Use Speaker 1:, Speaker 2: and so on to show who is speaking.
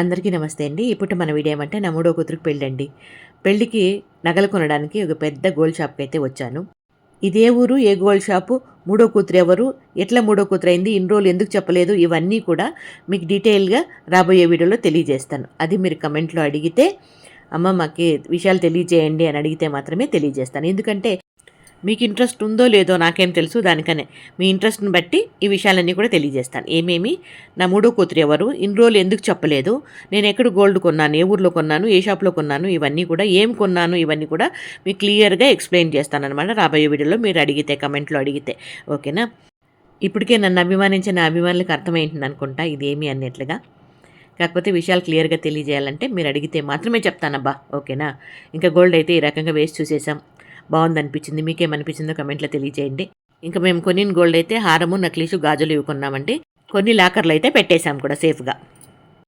Speaker 1: అందరికీ నమస్తే అండి. ఇప్పుడు మన వీడియో ఏమంటే నా మూడో కూతురికి పెళ్ళండి. పెళ్ళికి నగలు కొనడానికి ఒక పెద్ద గోల్డ్ షాప్కి అయితే వచ్చాను. ఇదే ఊరు ఏ గోల్డ్ షాపు మూడో కూతురు ఎవరు ఎట్లా మూడో కూతురు అయింది ఇన్ని రోజులు ఎందుకు చెప్పలేదు ఇవన్నీ కూడా మీకు డీటెయిల్గా రాబోయే వీడియోలో తెలియజేస్తాను. అది మీరు కమెంట్లో అడిగితే అమ్మ మాకు విషయాలు తెలియజేయండి అని అడిగితే మాత్రమే తెలియజేస్తాను. ఎందుకంటే మీకు ఇంట్రెస్ట్ ఉందో లేదో నాకేం తెలుసు దానికనే. మీ ఇంట్రెస్ట్ని బట్టి ఈ విషయాలన్నీ కూడా తెలియజేస్తాను. ఏమేమి? నా మూడో కూతురు ఎవరు? ఇన్ని రోజులు ఎందుకు చెప్పలేదు? నేను ఎక్కడ గోల్డ్ కొన్నాను? ఏ ఊర్లో కొన్నాను? ఏ షాప్లో కొన్నాను? ఇవన్నీ కూడా ఏం కొన్నాను? ఇవన్నీ కూడా మీకు క్లియర్గా ఎక్స్ప్లెయిన్ చేస్తాను అనమాట రాబోయే వీడియోలో మీరు అడిగితే కమెంట్లో అడిగితే. ఓకేనా ఇప్పటికే నన్ను అభిమానించిన అభిమానులకు అర్థమైంటుంది అనుకుంటా. ఇదేమి అన్నట్లుగా. కాకపోతే విషయాలు క్లియర్గా తెలియజేయాలంటే మీరు అడిగితే మాత్రమే చెప్తానబ్బా. ఓకేనా ఇంకా గోల్డ్ అయితే ఈ రకంగా వేసి చూసేసాం బాగుంది అనిపించింది మీకేమనిపించిందో కమెంట్లో తెలియజేయండి ఇంకా మేము కొన్ని గోల్డ్ అయితే హారము నక్లీసు గాజులు ఇవి కొన్నామండి. కొన్ని లాకర్లు అయితే పెట్టేశాం కూడా సేఫ్గా.